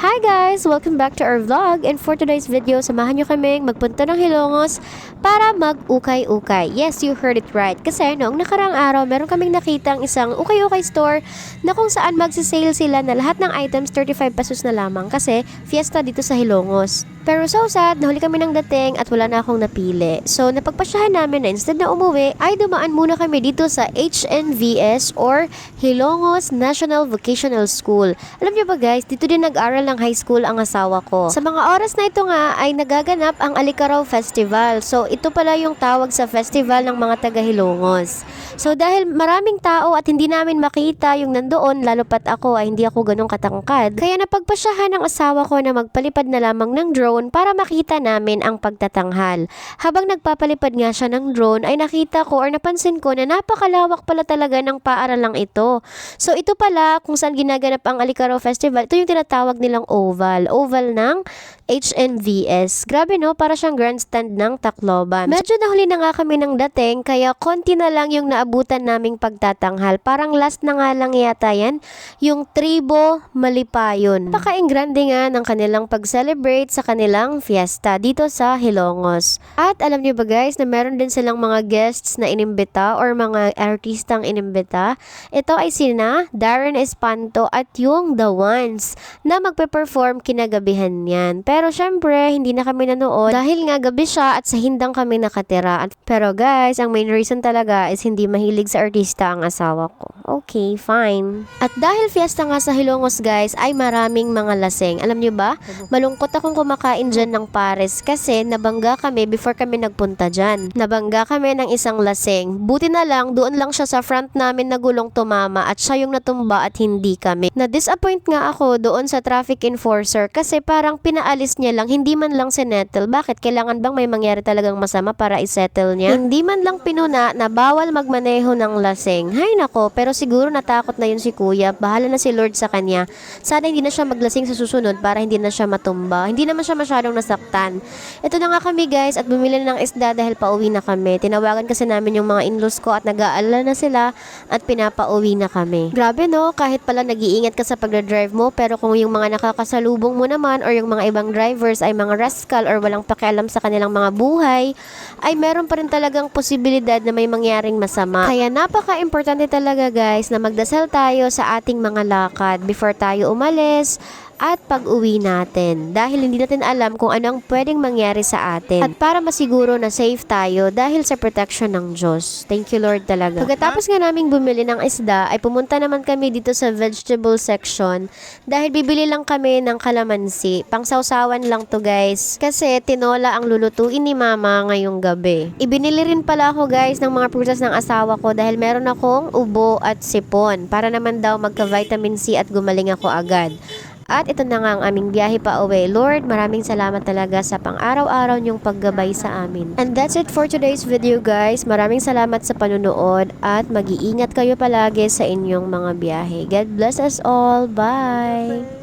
Hi guys! Welcome back to our vlog and for today's video, samahan nyo kaming magpunta ng Hilongos para mag-ukay-ukay. Yes, you heard it right. Kasi noong nakarang araw, meron kaming nakitang isang ukay-ukay store na kung saan magsisale sila na lahat ng items 35 pesos na lamang kasi fiesta dito sa Hilongos. Pero so sad, nahuli kami ng dating at wala na akong napili. So napagpasyahan namin na instead na umuwi, ay dumaan muna kami dito sa HNVS or Hilongos National Vocational School. Alam niyo ba guys, dito din nag-aral ng high school ang asawa ko. Sa mga oras na ito nga ay nagaganap ang Alikaraw Festival. So ito pala yung tawag sa festival ng mga taga Hilongos. So dahil maraming tao at hindi namin makita yung nandoon, lalo pat ako ay hindi ako ganong katangkad, kaya napagpasyahan ng asawa ko na magpalipad na lamang ng drone para makita namin ang pagtatanghal. Habang nagpapalipad nga siya ng drone ay nakita ko or napansin ko na napakalawak pala talaga ng paaralang ito. So ito pala kung saan ginaganap ang Alikaraw Festival, ito yung tinatawag nilang oval. Oval ng HNVS. Grabe no, para siyang grandstand ng Tacloban. Medyo nahuli na nga kami ng dating kaya konti na lang yung naabutan naming pagtatanghal. Parang last na nga lang yata yan, yung Tribo Malipayon. Napaka-ingrande nga ng kanilang pag-celebrate sa kanilang fiesta dito sa Hilongos. At alam niyo ba guys na meron din silang mga guests na inimbita or mga artistang inimbita. Ito ay sina Darren Espanto at yung The Ones na magpe-perform kinagabihan niyan. Pero syempre, hindi na kami nanood dahil nga gabi siya at sa hindang kami nakatira. At, pero guys, ang main reason talaga is hindi mahilig sa artista ang asawa ko. Okay, fine. At dahil fiesta nga sa Hilongos guys, ay maraming mga laseng. Alam niyo ba? Malungkot akong kumakain dyan ng pares kasi nabangga kami before kami nagpunta dyan. Nabangga kami ng isang laseng. Buti na lang, doon lang siya sa front namin na gulong tumama at siya yung natumba at hindi kami. Na-disappoint nga ako doon sa traffic enforcer kasi parang pinaalis niya lang, hindi man lang sinettle. Bakit? Kailangan bang may mangyari talagang masama para isettle niya? Hindi man lang pinuna na bawal magmaneho ng laseng. Hay nako, pero siguro natakot na yun si kuya. Bahala na si Lord sa kanya. Sana hindi na siya maglasing sa susunod para hindi na siya matumba. Hindi naman siya masyadong nasaktan. Ito na nga kami guys at bumili na ng isda dahil pauwi na kami. Tinawagan kasi namin yung mga in-laws ko at nag-aalala na sila at pinapauwi na kami. Grabe no, kahit pala nag-iingat ka sa pagdadrive mo pero kung yung mga nakakasalubong mo naman or yung mga ibang drivers ay mga rascal or walang pakialam sa kanilang mga buhay, ay meron pa rin talagang posibilidad na may mangyaring masama. Kaya napaka-importante talaga guys na magdasal tayo sa ating mga lakad. Before tayo umalis at pag-uwi natin dahil hindi natin alam kung ano ang pwedeng mangyari sa atin at para masiguro na safe tayo dahil sa protection ng Diyos. Thank you Lord talaga. Pagkatapos nga naming bumili ng isda ay pumunta naman kami dito sa vegetable section dahil bibili lang kami ng kalamansi. Pangsawsawan lang to guys kasi tinola ang lulutuin ni mama ngayong gabi. Ibinili rin pala ako guys ng mga prutas ng asawa ko dahil meron akong ubo at sipon para naman daw magka-vitamin C at gumaling ako agad. At ito na nga ang aming biyahe pa uwi. Lord, maraming salamat talaga sa pang-araw-araw niyong paggabay sa amin. And that's it for today's video guys. Maraming salamat sa panunood at mag-iingat kayo palagi sa inyong mga biyahe. God bless us all. Bye!